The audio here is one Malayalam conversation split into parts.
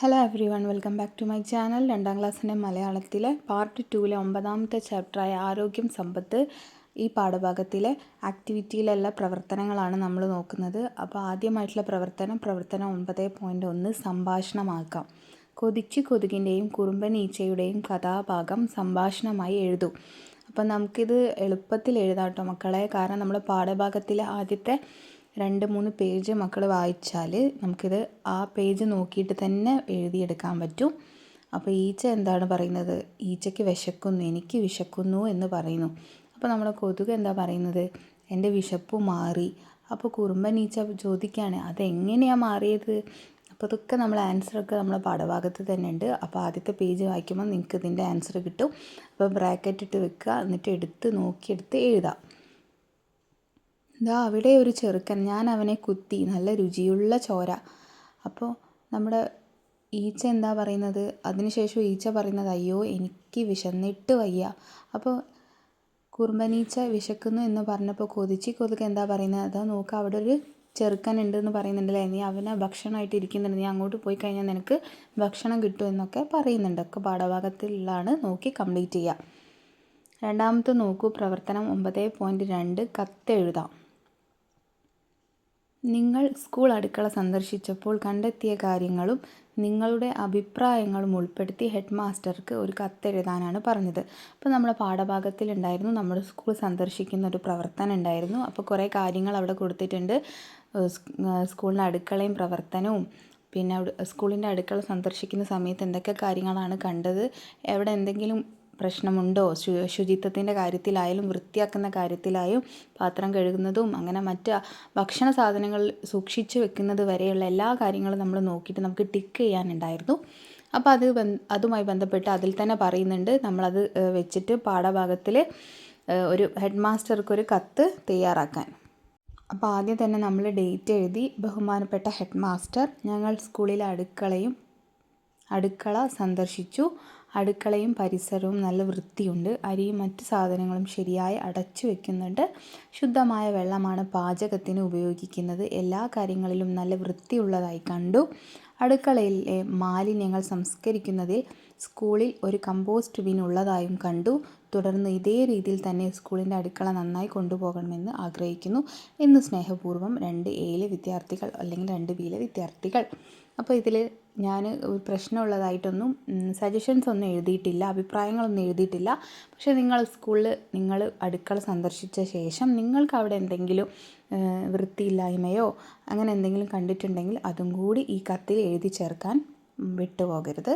Hello everyone welcome back to my channel രണ്ടാം ക്ലാസ്സിന്റെ മലയാളത്തിലെ പാർട്ട് ടൂവിലെ ഒമ്പതാമത്തെ ചാപ്റ്ററായ ആരോഗ്യം സമ്പത്ത് ഈ പാഠഭാഗത്തിലെ ആക്ടിവിറ്റിയിലുള്ള പ്രവർത്തനങ്ങളാണ് നമ്മൾ നോക്കുന്നത്. അപ്പോൾ ആദ്യമായിട്ടുള്ള പ്രവർത്തനം പ്രവർത്തനം ഒൻപത് പോയിന്റ് ഒന്ന് സംഭാഷണമാക്കാം. കൊതിച്ച് കൊതുകിന്റെയും കുറുമ്പൻ ഈച്ചയുടെയും കഥാഭാഗം സംഭാഷണമായി എഴുതൂ. അപ്പം നമുക്കിത് എളുപ്പത്തിൽ എഴുതാം കേട്ടോ മക്കളെ. കാരണം നമ്മൾ പാഠഭാഗത്തിലെ ആദ്യത്തെ രണ്ട് മൂന്ന് പേജ് മക്കൾ വായിച്ചാൽ നമുക്കിത് ആ പേജ് നോക്കിയിട്ട് തന്നെ എഴുതിയെടുക്കാൻ പറ്റും. അപ്പോൾ ഈച്ച എന്താണ് പറയുന്നത്? ഈച്ചയ്ക്ക് വിശക്കുന്നു എനിക്ക് വിശക്കുന്നു എന്ന് പറയുന്നു. അപ്പോൾ നമ്മുടെ കൊതുക് എന്താ പറയുന്നത്? എന്റെ വിശപ്പ് മാറി. അപ്പോൾ കുറുമ്പൻ ഈച്ച ചോദിക്കുകയാണ് അതെങ്ങനെയാണ് മാറിയത്? അപ്പോൾ അതൊക്കെ നമ്മൾ ആൻസറൊക്കെ നമ്മുടെ പാഠഭാഗത്ത് തന്നെ ഉണ്ട്. അപ്പോൾ ആദ്യത്തെ പേജ് വായിക്കുമ്പോൾ നിങ്ങൾക്ക് ഇതിന്റെ ആൻസർ കിട്ടും. അപ്പോൾ ബ്രാക്കറ്റ് ഇട്ട് വെക്കുക എന്നിട്ട് എടുത്ത് നോക്കിയെടുത്ത് എഴുതാം. ദാ അവിടെ ഒരു ചെറുക്കൻ ഞാൻ അവനെ കുത്തി. നല്ല രുചിയുള്ള ചോര. അപ്പോൾ നമ്മുടെ ഈച്ച എന്താ പറയുന്നത്? അതിനുശേഷം ഈച്ച പറയുന്നത് അയ്യോ എനിക്ക് വിശന്നിട്ട് വയ്യ. അപ്പോൾ കുറുമ്പനീച്ച വിശക്കുന്നു എന്ന് പറഞ്ഞപ്പോൾ കൊതിച്ച് കൊതുക്ക് എന്താ പറയുന്നത്? അതാ നോക്ക് അവിടെ ഒരു ചെറുക്കൻ ഉണ്ട് എന്ന് പറയുന്നുണ്ടല്ലേ? നീ അവനെ ഭക്ഷണമായിട്ട് ഇരിക്കുന്നുണ്ട് നീ അങ്ങോട്ട് പോയി കഴിഞ്ഞാൽ നിനക്ക് ഭക്ഷണം കിട്ടും എന്നൊക്കെ പറയുന്നുണ്ട്. ഒക്കെ പാഠഭാഗത്തിലാണ് നോക്കി കംപ്ലീറ്റ് ചെയ്യുക. രണ്ടാമത്തെ നോക്കൂ പ്രവർത്തനം ഒമ്പത് പോയിന്റ് രണ്ട് കത്തെഴുതാം. നിങ്ങൾ സ്കൂൾ അടുക്കള സന്ദർശിച്ചപ്പോൾ കണ്ടെത്തിയ കാര്യങ്ങളും നിങ്ങളുടെ അഭിപ്രായങ്ങളും ഉൾപ്പെടുത്തി ഹെഡ് മാസ്റ്റർക്ക് ഒരു കത്തെഴുതാനാണ് പറഞ്ഞത്. അപ്പോൾ നമ്മുടെ പാഠഭാഗത്തിലുണ്ടായിരുന്നു നമ്മുടെ സ്കൂൾ സന്ദർശിക്കുന്ന ഒരു പ്രവർത്തനം ഉണ്ടായിരുന്നു. അപ്പോൾ കുറേ കാര്യങ്ങൾ അവിടെ കൊടുത്തിട്ടുണ്ട്. സ്കൂളിന്റെ അടുക്കളയും പ്രവർത്തനവും പിന്നെ സ്കൂളിന്റെ അടുക്കള സന്ദർശിക്കുന്ന സമയത്ത് എന്തൊക്കെ കാര്യങ്ങളാണ് കണ്ടത് എവിടെ എന്തെങ്കിലും പ്രശ്നമുണ്ടോ? ശു ശുചിത്വത്തിന്റെ കാര്യത്തിലായാലും വൃത്തിയാക്കുന്ന കാര്യത്തിലായും പാത്രം കഴുകുന്നതും അങ്ങനെ മറ്റ് ഭക്ഷണ സാധനങ്ങൾ സൂക്ഷിച്ച് വെക്കുന്നത് വരെയുള്ള എല്ലാ കാര്യങ്ങളും നമ്മൾ നോക്കിയിട്ട് നമുക്ക് ടിക്ക് ചെയ്യാനുണ്ടായിരുന്നു. അപ്പോൾ അത് അതുമായി ബന്ധപ്പെട്ട് അതിൽ തന്നെ പറയുന്നുണ്ട്. നമ്മളത് വെച്ചിട്ട് പാഠഭാഗത്തിൽ ഒരു ഹെഡ് മാസ്റ്റർക്ക് ഒരു കത്ത് തയ്യാറാക്കാൻ. അപ്പോൾ ആദ്യം തന്നെ നമ്മൾ ഡേറ്റ് എഴുതി ബഹുമാനപ്പെട്ട ഹെഡ് മാസ്റ്റർ ഞങ്ങൾ സ്കൂളിലെ അടുക്കളയും അടുക്കള സന്ദർശിച്ചു. അടുക്കളയും പരിസരവും നല്ല വൃത്തിയുണ്ട്. അരിയും മറ്റ് സാധനങ്ങളും ശരിയായി അടച്ചു വെക്കുന്നുണ്ട്. ശുദ്ധമായ വെള്ളമാണ് പാചകത്തിന് ഉപയോഗിക്കുന്നത്. എല്ലാ കാര്യങ്ങളിലും നല്ല വൃത്തിയുള്ളതായി കണ്ടു. അടുക്കളയിലെ മാലിന്യങ്ങൾ സംസ്കരിക്കുന്നതിൽ സ്കൂളിൽ ഒരു കമ്പോസ്റ്റ് ബിൻ ഉള്ളതായും കണ്ടു. തുടർന്ന് ഇതേ രീതിയിൽ തന്നെ സ്കൂളിന്റെ അടുക്കള നന്നായി കൊണ്ടുപോകണമെന്ന് ആഗ്രഹിക്കുന്നു എന്ന് സ്നേഹപൂർവം രണ്ട് എയിലെ വിദ്യാർത്ഥികൾ അല്ലെങ്കിൽ രണ്ട് ബിയിലെ വിദ്യാർത്ഥികൾ. അപ്പോൾ ഇതിൽ ഞാൻ ഒരു പ്രശ്നമുള്ളതായിട്ടൊന്നും സജഷൻസ് ഒന്നും എഴുതിയിട്ടില്ല അഭിപ്രായങ്ങളൊന്നും എഴുതിയിട്ടില്ല. പക്ഷേ നിങ്ങൾ സ്കൂളിൽ നിങ്ങൾ അടുക്കള സന്ദർശിച്ച ശേഷം നിങ്ങൾക്ക് അവിടെ എന്തെങ്കിലും വൃത്തിയില്ലായ്മയോ അങ്ങനെ എന്തെങ്കിലും കണ്ടിട്ടുണ്ടെങ്കിൽ അതും കൂടി ഈ കത്തിൽ എഴുതി ചേർക്കാൻ വിട്ടുപോകരുത്.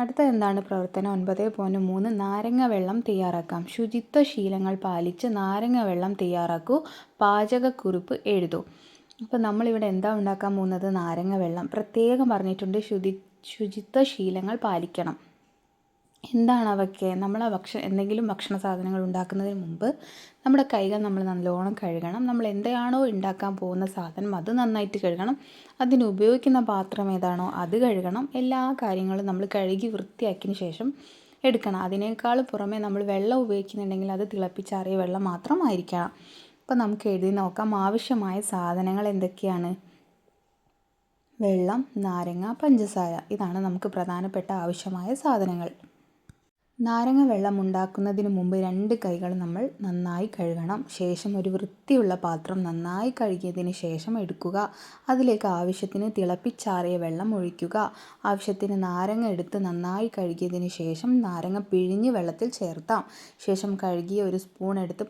അടുത്ത എന്താണ്? പ്രവർത്തനം ഒൻപത് പോയിന്റ് മൂന്ന് നാരങ്ങ വെള്ളം തയ്യാറാക്കാം. ശുചിത്വ ശീലങ്ങൾ പാലിച്ച് നാരങ്ങ വെള്ളം തയ്യാറാക്കൂ. പാചകക്കുറിപ്പ് എഴുതൂ. അപ്പോൾ നമ്മളിവിടെ എന്താ ഉണ്ടാക്കാൻ പോകുന്നത്? നാരങ്ങ വെള്ളം. പ്രത്യേകം പറഞ്ഞിട്ടുണ്ട്. ശുചി ശുചിത്വ ശീലങ്ങൾ പാലിക്കണം. എന്താണ് അവയ്ക്ക് നമ്മൾ ഭക്ഷ എന്തെങ്കിലും ഭക്ഷണ സാധനങ്ങൾ ഉണ്ടാക്കുന്നതിന് മുമ്പ് നമ്മുടെ കൈകൾ നമ്മൾ നല്ലോണം കഴുകണം. നമ്മൾ എന്താണോ ഉണ്ടാക്കാൻ പോകുന്ന സാധനം അത് നന്നായിട്ട് കഴുകണം. അതിന് ഉപയോഗിക്കുന്ന പാത്രം ഏതാണോ അത് കഴുകണം. എല്ലാ കാര്യങ്ങളും നമ്മൾ കഴുകി വൃത്തിയാക്കിയതിന് ശേഷം എടുക്കണം. അതിനേക്കാൾ പുറമെ നമ്മൾ വെള്ളം ഉപയോഗിക്കുന്നുണ്ടെങ്കിൽ അത് തിളപ്പിച്ചാറിയ വെള്ളം മാത്രമായിരിക്കണം. അപ്പോൾ നമുക്ക് എഴുതി നോക്കാം. ആവശ്യമായ സാധനങ്ങൾ എന്തൊക്കെയാണ്? വെള്ളം നാരങ്ങ പഞ്ചസാര. ഇതാണ് നമുക്ക് പ്രധാനപ്പെട്ട ആവശ്യമായ സാധനങ്ങൾ. നാരങ്ങ വെള്ളം ഉണ്ടാക്കുന്നതിന് മുമ്പ് രണ്ട് കൈകൾ നമ്മൾ നന്നായി കഴുകണം. ശേഷം ഒരു വൃത്തിയുള്ള പാത്രം നന്നായി കഴുകിയതിന് ശേഷം എടുക്കുക. അതിലേക്ക് ആവശ്യത്തിന് തിളപ്പിച്ചാറിയ വെള്ളം ഒഴിക്കുക. ആവശ്യത്തിന് നാരങ്ങ എടുത്ത് നന്നായി കഴുകിയതിന് ശേഷം നാരങ്ങ പിഴിഞ്ഞ് വെള്ളത്തിൽ ചേർത്താം ശേഷം കഴുകിയ ഒരു സ്പൂൺ എടുത്ത്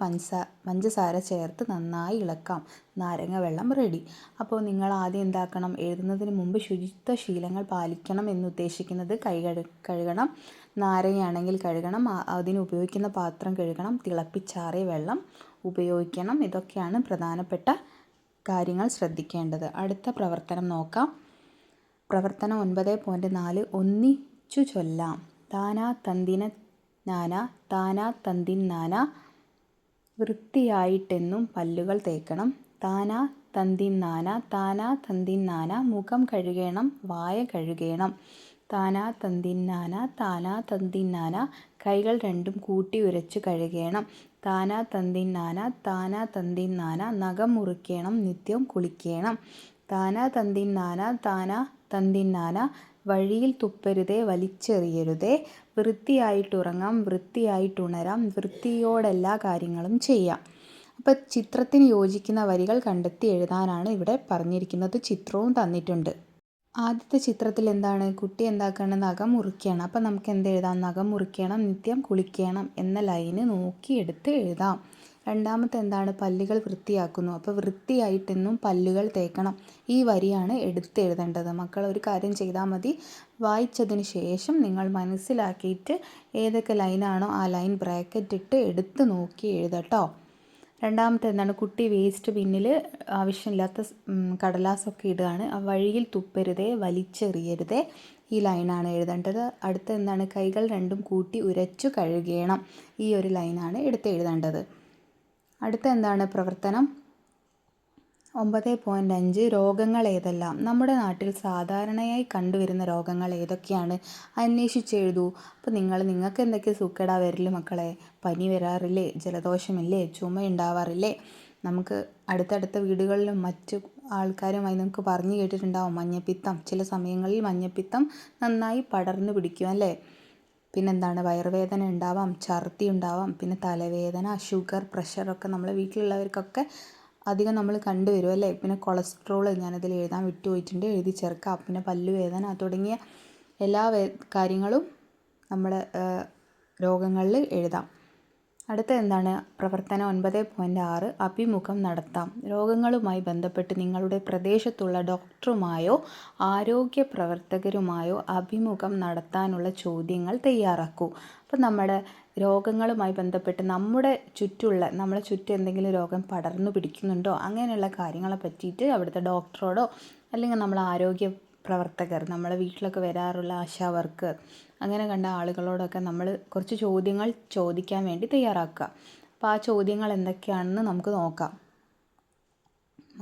പഞ്ചസാര ചേർത്ത് നന്നായി ഇളക്കാം. നാരങ്ങ വെള്ളം റെഡി അപ്പോൾ നിങ്ങൾ ആദ്യം എന്താക്കണം? എഴുതുന്നതിന് മുമ്പ് ശുചിത്വ ശീലങ്ങൾ പാലിക്കണം എന്നുദ്ദേശിക്കുന്നത് കൈ കഴുകണം. നാരങ്ങയാണെങ്കിൽ കഴുകണം. അതിന് ഉപയോഗിക്കുന്ന പാത്രം കഴുകണം. തിളപ്പിച്ചാറിയ വെള്ളം ഉപയോഗിക്കണം. ഇതൊക്കെയാണ് പ്രധാനപ്പെട്ട കാര്യങ്ങൾ ശ്രദ്ധിക്കേണ്ടത്. അടുത്ത പ്രവർത്തനം നോക്കാം. പ്രവർത്തനം ഒൻപത് പോയിന്റ് നാല് ഒന്നിച്ചു ചൊല്ലാം. താനാ തന്തിന നാന താനാ തന്തിൻ നാന. വൃത്തിയായിട്ടെന്നും പല്ലുകൾ തേക്കണം. താനാ തന്തിന്നാന നാന തന്തിന്നാന മുഖം കഴുകണം വായ കഴുകണം. താന തന്തിന്നാന താന തന്തിന്നാന കൈകൾ രണ്ടും കൂട്ടി ഉരച്ച് കഴുകണം. താന തന്തിന്നാന താന തന്തിന്നാന നഖം മുറിക്കണം നിത്യം കുളിക്കണം. താന തന്തിന്നാന താന തന്തിന്നാന വഴിയിൽ തുപ്പരുതേ വലിച്ചെറിയരുതേ. വൃത്തിയായിട്ടുറങ്ങാം വൃത്തിയായിട്ടുണരാം വൃത്തിയോടെല്ലാ കാര്യങ്ങളും ചെയ്യാം. അപ്പോൾ ചിത്രത്തിന് യോജിക്കുന്ന വരികൾ കണ്ടെത്തി എഴുതാനാണ് ഇവിടെ പറഞ്ഞിരിക്കുന്നത്. ചിത്രവും തന്നിട്ടുണ്ട്. ആദ്യത്തെ ചിത്രത്തിൽ എന്താണ്? കുട്ടി എന്താക്കണം? നഖം മുറിക്കണം അപ്പം നമുക്ക് എന്ത് എഴുതാം? നഖം മുറിക്കണം നിത്യം കുളിക്കണം എന്ന ലൈന് നോക്കി എടുത്ത് എഴുതാം. രണ്ടാമത്തെ എന്താണ്? പല്ലുകൾ വൃത്തിയാക്കുന്നു. അപ്പോൾ വൃത്തിയായിട്ടെന്നും പല്ലുകൾ തേക്കണം. ഈ വരിയാണ് എടുത്ത് എഴുതേണ്ടത്. മക്കൾ ഒരു കാര്യം ചെയ്താൽ മതി. വായിച്ചതിന് ശേഷം നിങ്ങൾ മനസ്സിലാക്കിയിട്ട് ഏതൊക്കെ ലൈനാണോ ആ ലൈൻ ബ്രാക്കറ്റ് ഇട്ട് എടുത്ത് നോക്കി എഴുതട്ടോ. രണ്ടാമത്തെ എന്താണ്? കുട്ടി വേസ്റ്റ് ബിന്നിൽ ആവശ്യമില്ലാത്ത കടലാസൊക്കെ ഇടുകയാണ്. ആ വഴിയിൽ തുപ്പരുതേ വലിച്ചെറിയരുതേ ഈ ലൈനാണ് എഴുതേണ്ടത്. അടുത്ത എന്താണ്? കൈകൾ രണ്ടും കൂട്ടി ഉരച്ചു കഴുകണം. ഈ ഒരു ലൈനാണ് എടുത്ത് എഴുതേണ്ടത്. അടുത്ത എന്താണ്? പ്രവർത്തനം. ഒമ്പത് പോയിന്റ് അഞ്ച് രോഗങ്ങൾ ഏതെല്ലാം നമ്മുടെ നാട്ടിൽ സാധാരണയായി കണ്ടുവരുന്ന രോഗങ്ങൾ ഏതൊക്കെയാണ് അന്വേഷിച്ചെഴുതൂ. അപ്പോൾ നിങ്ങൾ നിങ്ങൾക്ക് എന്തൊക്കെ സൂക്കേടാ വരില്ല മക്കളെ? പനി വരാറില്ലേ? ജലദോഷമില്ലേ? ചുമ ഉണ്ടാവാറില്ലേ നമുക്ക് അടുത്തടുത്ത വീടുകളിലും മറ്റു ആൾക്കാരുമായി നമുക്ക് പറഞ്ഞു കേട്ടിട്ടുണ്ടാവും. മഞ്ഞപ്പിത്തം. ചില സമയങ്ങളിൽ മഞ്ഞപ്പിത്തം നന്നായി പടർന്നു പിടിക്കും അല്ലേ? പിന്നെന്താണ്? വയറുവേദന ഉണ്ടാവാം ഛർദി ഉണ്ടാവാം പിന്നെ തലവേദന ഷുഗർ പ്രഷറൊക്കെ നമ്മളെ വീട്ടിലുള്ളവർക്കൊക്കെ അധികം നമ്മൾ കണ്ടുവരും അല്ലേ? പിന്നെ കൊളസ്ട്രോൾ ഞാനതിൽ എഴുതാൻ വിട്ടുപോയിട്ടുണ്ട്. എഴുതി ചേർക്കാം. പിന്നെ പല്ലുവേദന തുടങ്ങിയ എല്ലാ കാര്യങ്ങളും നമ്മൾ രോഗങ്ങളിൽ എഴുതാം. അടുത്ത എന്താണ്? പ്രവർത്തനം ഒൻപത് പോയിന്റ് ആറ്. അഭിമുഖം നടത്താം. രോഗങ്ങളുമായി ബന്ധപ്പെട്ട് നിങ്ങളുടെ പ്രദേശത്തുള്ള ഡോക്ടറുമായോ ആരോഗ്യ പ്രവർത്തകരുമായോ അഭിമുഖം നടത്താനുള്ള ചോദ്യങ്ങൾ തയ്യാറാക്കൂ. അപ്പോൾ നമ്മുടെ രോഗങ്ങളുമായി ബന്ധപ്പെട്ട് നമ്മുടെ ചുറ്റുമുള്ള നമ്മളെ ചുറ്റും എന്തെങ്കിലും രോഗം പടർന്നു പിടിക്കുന്നുണ്ടോ? അങ്ങനെയുള്ള കാര്യങ്ങളെ പറ്റിയിട്ട് അവിടുത്തെ ഡോക്ടറോടോ അല്ലെങ്കിൽ നമ്മളെ ആരോഗ്യ പ്രവർത്തകർ നമ്മളെ വീട്ടിലൊക്കെ വരാറുള്ള ആശാ വർക്ക് അങ്ങനെ കണ്ട ആളുകളോടൊക്കെ നമ്മൾ കുറച്ച് ചോദ്യങ്ങൾ ചോദിക്കാൻ വേണ്ടി തയ്യാറാക്കുക. അപ്പോൾ ആ ചോദ്യങ്ങൾ എന്തൊക്കെയാണെന്ന് നമുക്ക് നോക്കാം.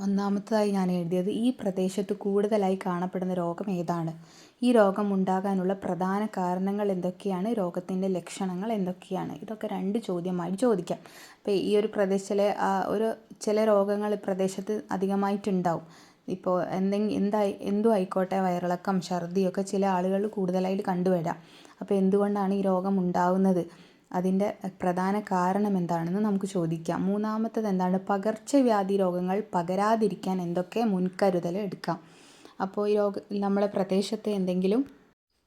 ഒന്നാമത്തതായി ഞാൻ എഴുതിയത് ഈ പ്രദേശത്ത് കൂടുതലായി കാണപ്പെടുന്ന രോഗം ഏതാണ്? ഈ രോഗം ഉണ്ടാകാനുള്ള പ്രധാന കാരണങ്ങൾ എന്തൊക്കെയാണ്? രോഗത്തിന്റെ ലക്ഷണങ്ങൾ എന്തൊക്കെയാണ്? ഇതൊക്കെ രണ്ട് ചോദ്യമായി ചോദിക്കാം. അപ്പോൾ ഈ ഒരു പ്രദേശത്തിലെ ഒരു ചില രോഗങ്ങൾ ഈ പ്രദേശത്ത് അധികമായിട്ടുണ്ടാവും. ഇപ്പോൾ എന്തെങ്കിലും എന്തായി എന്തും ആയിക്കോട്ടെ വയറിളക്കം ഛർദിയൊക്കെ ചില ആളുകൾ കൂടുതലായിട്ട് കണ്ടുവരാം. അപ്പോൾ എന്തുകൊണ്ടാണ് ഈ രോഗം ഉണ്ടാവുന്നത്? അതിന്റെ പ്രധാന കാരണം എന്താണെന്ന് നമുക്ക് ചോദിക്കാം. മൂന്നാമത്തത് എന്താണ്? പകർച്ചവ്യാധി രോഗങ്ങൾ പകരാതിരിക്കാൻ എന്തൊക്കെ മുൻകരുതൽ എടുക്കാം? അപ്പോൾ ഈ രോഗ നമ്മുടെ പ്രദേശത്തെ എന്തെങ്കിലും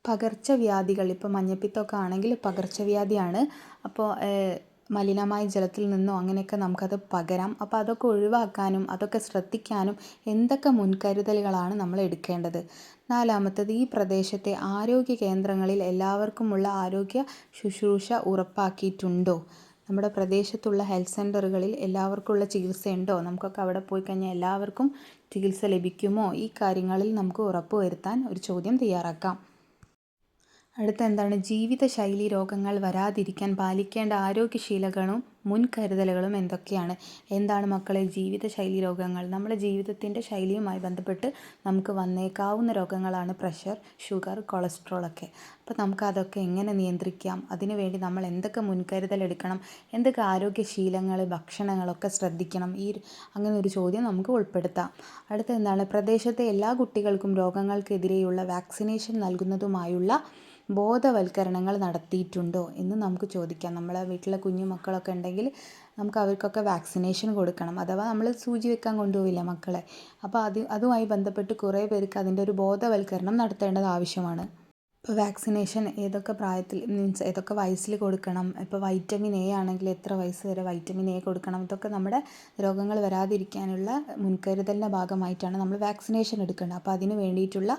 പകർച്ചവ്യാധികൾ ഇപ്പോൾ മഞ്ഞപ്പിത്തമൊക്കെ ആണെങ്കിൽ പകർച്ചവ്യാധിയാണ്. അപ്പോൾ മലിനമായ ജലത്തിൽ നിന്നോ അങ്ങനെയൊക്കെ നമുക്കത് പകരാം. അപ്പോൾ അതൊക്കെ ഒഴിവാക്കാനും അതൊക്കെ ശ്രദ്ധിക്കാനും എന്തൊക്കെ മുൻകരുതലുകളാണ് നമ്മൾ എടുക്കേണ്ടത്? നാലാമത്തത് ഈ പ്രദേശത്തെ ആരോഗ്യ കേന്ദ്രങ്ങളിൽ എല്ലാവർക്കുമുള്ള ആരോഗ്യ ശുശ്രൂഷ ഉറപ്പാക്കിയിട്ടുണ്ടോ? നമ്മുടെ പ്രദേശത്തുള്ള ഹെൽത്ത് സെന്ററുകളിൽ എല്ലാവർക്കുമുള്ള ചികിത്സയുണ്ടോ നമുക്കൊക്കെ അവിടെ പോയി കഴിഞ്ഞാൽ എല്ലാവർക്കും ചികിത്സ ലഭിക്കുമോ? ഈ കാര്യങ്ങളിൽ നമുക്ക് ഉറപ്പ് വരുത്താൻ ഒരു ചോദ്യം തയ്യാറാക്കാം. അടുത്ത എന്താണ് ജീവിതശൈലി രോഗങ്ങൾ വരാതിരിക്കാൻ പാലിക്കേണ്ട ആരോഗ്യശീലകളും മുൻകരുതലുകളും എന്തൊക്കെയാണ്? എന്താണ് മക്കളെ ജീവിതശൈലി രോഗങ്ങൾ? നമ്മുടെ ജീവിതത്തിന്റെ ശൈലിയുമായി ബന്ധപ്പെട്ട് നമുക്ക് വന്നേക്കാവുന്ന രോഗങ്ങളാണ് പ്രഷർ ഷുഗർ കൊളസ്ട്രോൾ ഒക്കെ. അപ്പോൾ നമുക്ക് അതൊക്കെ എങ്ങനെ നിയന്ത്രിക്കാം? അതിനുവേണ്ടി നമ്മൾ എന്തൊക്കെ മുൻകരുതൽ എടുക്കണം? എന്തൊക്കെ ആരോഗ്യശീലങ്ങൾ ഭക്ഷണങ്ങളൊക്കെ ശ്രദ്ധിക്കണം? ഈ അങ്ങനെ ഒരു ചോദ്യം നമുക്ക് ഉൾപ്പെടുത്താം. അടുത്ത എന്താണ് പ്രദേശത്തെ എല്ലാ കുട്ടികൾക്കും രോഗങ്ങൾക്കെതിരെയുള്ള വാക്സിനേഷൻ നൽകുന്നതുമായുള്ള ബോധവൽക്കരണങ്ങൾ നടത്തിയിട്ടുണ്ടോ എന്ന് നമുക്ക് ചോദിക്കാം. നമ്മളെ വീട്ടിലെ കുഞ്ഞു മക്കളൊക്കെ ഉണ്ടെങ്കിൽ നമുക്ക് അവർക്കൊക്കെ വാക്സിനേഷൻ കൊടുക്കണം. അഥവാ നമ്മൾ സൂചി വെക്കാൻ കൊണ്ടുപോവില്ല മക്കളെ. അപ്പോൾ അത് അതുമായി ബന്ധപ്പെട്ട് കുറേ പേർക്ക് അതിന്റെ ഒരു ബോധവൽക്കരണം നടത്തേണ്ടത് ആവശ്യമാണ്. ഇപ്പോൾ വാക്സിനേഷൻ ഏതൊക്കെ പ്രായത്തിൽ മീൻസ് ഏതൊക്കെ വയസ്സിൽ കൊടുക്കണം? ഇപ്പോൾ വൈറ്റമിൻ എ ആണെങ്കിൽ എത്ര വയസ്സ് വരെ വൈറ്റമിൻ എ കൊടുക്കണം? ഇതൊക്കെ നമ്മുടെ രോഗങ്ങൾ വരാതിരിക്കാനുള്ള മുൻകരുതലിന്റെ ഭാഗമായിട്ടാണ് നമ്മൾ വാക്സിനേഷൻ എടുക്കേണ്ടത്. അപ്പോൾ അതിന് വേണ്ടിയിട്ടുള്ള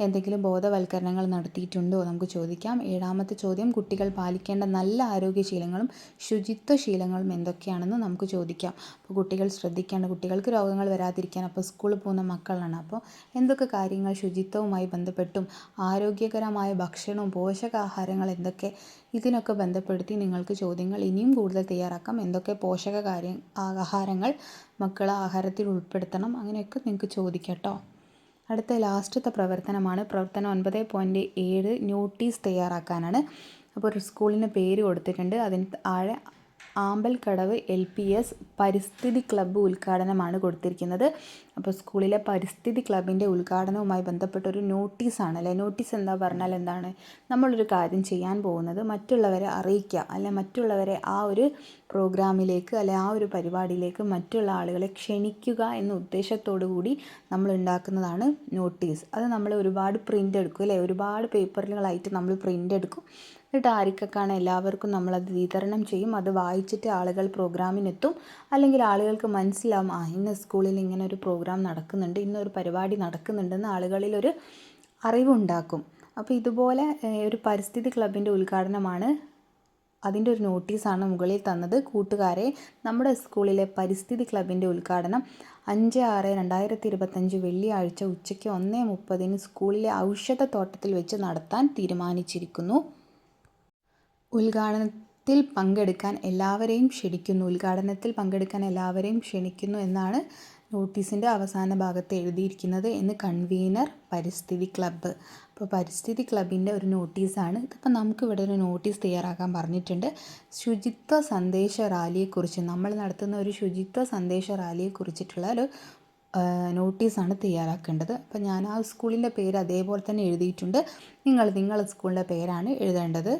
എന്തെങ്കിലും ബോധവൽക്കരണങ്ങൾ നടത്തിയിട്ടുണ്ടോ? നമുക്ക് ചോദിക്കാം. ഏഴാമത്തെ ചോദ്യം കുട്ടികൾ പാലിക്കേണ്ട നല്ല ആരോഗ്യശീലങ്ങളും ശുചിത്വ ശീലങ്ങളും എന്തൊക്കെയാണെന്ന് നമുക്ക് ചോദിക്കാം. അപ്പോൾ കുട്ടികൾ ശ്രദ്ധിക്കേണ്ട കുട്ടികൾക്ക് രോഗങ്ങൾ വരാതിരിക്കാൻ അപ്പോൾ സ്കൂളിൽ പോകുന്ന മക്കളാണ്. അപ്പോൾ എന്തൊക്കെ കാര്യങ്ങൾ ശുചിത്വവുമായി ബന്ധപ്പെട്ടും ആരോഗ്യകരമായ ഭക്ഷണവും പോഷകാഹാരങ്ങൾ എന്തൊക്കെ ഇതിനൊക്കെ ബന്ധപ്പെടുത്തി നിങ്ങൾക്ക് ചോദ്യങ്ങൾ ഇനിയും കൂടുതൽ തയ്യാറാക്കാം. എന്തൊക്കെ പോഷക കാര്യം ആഹാരങ്ങൾ മക്കൾ ആഹാരത്തിൽ ഉൾപ്പെടുത്തണം? അങ്ങനെയൊക്കെ നിങ്ങൾക്ക് ചോദിക്കാം കേട്ടോ. അടുത്ത ലാസ്റ്റത്തെ പ്രവർത്തനമാണ്. പ്രവർത്തനം ഒൻപത് പോയിന്റ് ഏഴ് നോട്ടീസ് തയ്യാറാക്കാനാണ്. അപ്പോൾ ഒരു സ്കൂളിന് പേര് കൊടുത്തിട്ടുണ്ട്. അതിന് താഴെ ആമ്പൽക്കടവ് എൽ പി എസ് പരിസ്ഥിതി ക്ലബ്ബ് ഉദ്ഘാടനമാണ് കൊടുത്തിരിക്കുന്നത്. അപ്പോൾ സ്കൂളിലെ പരിസ്ഥിതി ക്ലബിന്റെ ഉദ്ഘാടനവുമായി ബന്ധപ്പെട്ട ഒരു നോട്ടീസാണ് അല്ലേ നോട്ടീസ് എന്താ പറഞ്ഞാൽ എന്താണ്? നമ്മളൊരു കാര്യം ചെയ്യാൻ പോകുന്നത് മറ്റുള്ളവരെ അറിയിക്കുക. അല്ലെ മറ്റുള്ളവരെ ആ ഒരു പ്രോഗ്രാമിലേക്ക് അല്ലെ ആ ഒരു പരിപാടിയിലേക്ക് മറ്റുള്ള ആളുകളെ ക്ഷണിക്കുക എന്ന ഉദ്ദേശത്തോടു കൂടി നമ്മൾ ഉണ്ടാക്കുന്നതാണ് നോട്ടീസ്. അത് നമ്മൾ ഒരുപാട് പ്രിന്റ് എടുക്കും അല്ലേ? ഒരുപാട് പേപ്പറുകളായിട്ട് നമ്മൾ പ്രിന്റ് എടുക്കും. എന്നിട്ട് ആർക്കൊക്കെയാണ് എല്ലാവർക്കും നമ്മളത് വിതരണം ചെയ്യും. അത് വായിച്ചിട്ട് ആളുകൾ പ്രോഗ്രാമിനെത്തും. അല്ലെങ്കിൽ ആളുകൾക്ക് മനസ്സിലാവും ആ ഇന്ന സ്കൂളിൽ ഇങ്ങനെ ഒരു പ്രോഗ്രാം നടക്കുന്നുണ്ട്. ഇന്നൊരു പരിപാടി നടക്കുന്നുണ്ടെന്ന് ആളുകളിലൊരു അറിവുണ്ടാക്കും. അപ്പോൾ ഇതുപോലെ ഒരു പരിസ്ഥിതി ക്ലബിന്റെ ഉദ്ഘാടനമാണ് അതിന്റെ ഒരു നോട്ടീസാണ് മുകളിൽ തന്നത്. കൂട്ടുകാരെ നമ്മുടെ സ്കൂളിലെ പരിസ്ഥിതി ക്ലബിന്റെ ഉദ്ഘാടനം അഞ്ച് ആറ് രണ്ടായിരത്തി ഇരുപത്തഞ്ച് വെള്ളിയാഴ്ച ഉച്ചയ്ക്ക് ഒന്ന് മുപ്പതിന് സ്കൂളിലെ ഔഷധത്തോട്ടത്തിൽ വെച്ച് നടത്താൻ തീരുമാനിച്ചിരിക്കുന്നു. ഉദ്ഘാടനത്തിൽ പങ്കെടുക്കാൻ എല്ലാവരെയും ക്ഷണിക്കുന്നു. ഉദ്ഘാടനത്തിൽ പങ്കെടുക്കാൻ എല്ലാവരെയും ക്ഷണിക്കുന്നു എന്നാണ് നോട്ടീസിന്റെ അവസാന ഭാഗത്ത് എഴുതിയിരിക്കുന്നത് എന്ന് കൺവീനർ പരിസ്ഥിതി ക്ലബ്ബ്. അപ്പോൾ പരിസ്ഥിതി ക്ലബിന്റെ ഒരു നോട്ടീസാണ്. ഇതിപ്പോൾ നമുക്കിവിടെ ഒരു നോട്ടീസ് തയ്യാറാക്കാൻ പറഞ്ഞിട്ടുണ്ട്. ശുചിത്വ സന്ദേശ റാലിയെക്കുറിച്ച്. നമ്മൾ നടത്തുന്ന ഒരു ശുചിത്വ സന്ദേശ റാലിയെക്കുറിച്ചിട്ടുള്ള ഒരു നോട്ടീസാണ് തയ്യാറാക്കേണ്ടത്. അപ്പോൾ ഞാൻ ആ സ്കൂളിന്റെ പേര് അതേപോലെ തന്നെ എഴുതിയിട്ടുണ്ട്. നിങ്ങൾ നിങ്ങളുടെ സ്കൂളിന്റെ പേരാണ് എഴുതേണ്ടത്.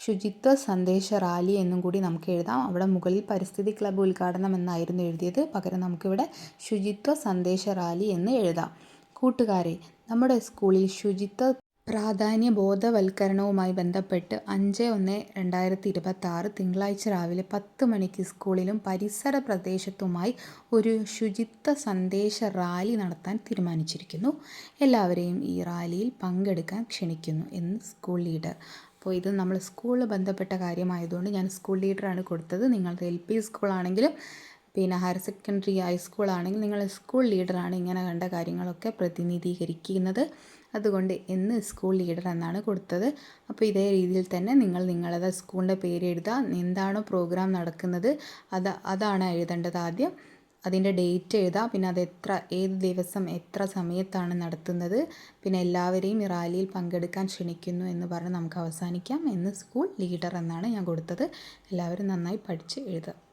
ശുചിത്വ സന്ദേശ റാലി എന്നും കൂടി നമുക്ക് എഴുതാം. അവിടെ മുകളിൽ പരിസ്ഥിതി ക്ലബ്ബ് ഉദ്ഘാടനം എന്നായിരുന്നു എഴുതിയത്. പകരം നമുക്കിവിടെ ശുചിത്വ സന്ദേശ റാലി എന്ന് എഴുതാം. കൂട്ടുകാരെ നമ്മുടെ സ്കൂളിൽ ശുചിത്വ പ്രാധാന്യ ബോധവൽക്കരണവുമായി ബന്ധപ്പെട്ട് അഞ്ച് ഒന്ന് രണ്ടായിരത്തി ഇരുപത്തി ആറ് തിങ്കളാഴ്ച രാവിലെ പത്ത് മണിക്ക് സ്കൂളിലും പരിസര പ്രദേശത്തുമായി ഒരു ശുചിത്വ സന്ദേശ റാലി നടത്താൻ തീരുമാനിച്ചിരിക്കുന്നു. എല്ലാവരെയും ഈ റാലിയിൽ പങ്കെടുക്കാൻ ക്ഷണിക്കുന്നു എന്ന് സ്കൂൾ ലീഡർ അപ്പോൾ ഇത് നമ്മൾ സ്കൂളിൽ ബന്ധപ്പെട്ട കാര്യമായതുകൊണ്ട് ഞാൻ സ്കൂൾ ലീഡറാണ് കൊടുത്തത്. നിങ്ങളുടെ എൽ പി സ്കൂളാണെങ്കിലും പിന്നെ ഹയർ സെക്കൻഡറി ഹൈസ്കൂൾ ആണെങ്കിൽ നിങ്ങൾ സ്കൂൾ ലീഡറാണ് ഇങ്ങനെ കണ്ട കാര്യങ്ങളൊക്കെ പ്രതിനിധീകരിക്കുന്നത്. അതുകൊണ്ട് എന്ന് സ്കൂൾ ലീഡർ എന്നാണ് കൊടുത്തത്. അപ്പോൾ ഇതേ രീതിയിൽ തന്നെ നിങ്ങൾ നിങ്ങളുടെ സ്കൂളിന്റെ പേര് എഴുതുക. എന്താണോ പ്രോഗ്രാം നടക്കുന്നത്? അത് അതാണ് എഴുതേണ്ടത് ആദ്യം. അതിന്റെ ഡേറ്റ് എഴുതാം. പിന്നെ അത് എത്ര ഏത് ദിവസം എത്ര സമയത്താണ് നടത്തുന്നത്. പിന്നെ എല്ലാവരെയും ഈ റാലിയിൽ പങ്കെടുക്കാൻ ക്ഷണിക്കുന്നു എന്ന് പറഞ്ഞ് നമുക്ക് അവസാനിക്കാം. എന്ന് സ്കൂൾ ലീഡർ എന്നാണ് ഞാൻ കൊടുത്തത്. എല്ലാവരും നന്നായി പഠിച്ച് എഴുതുക.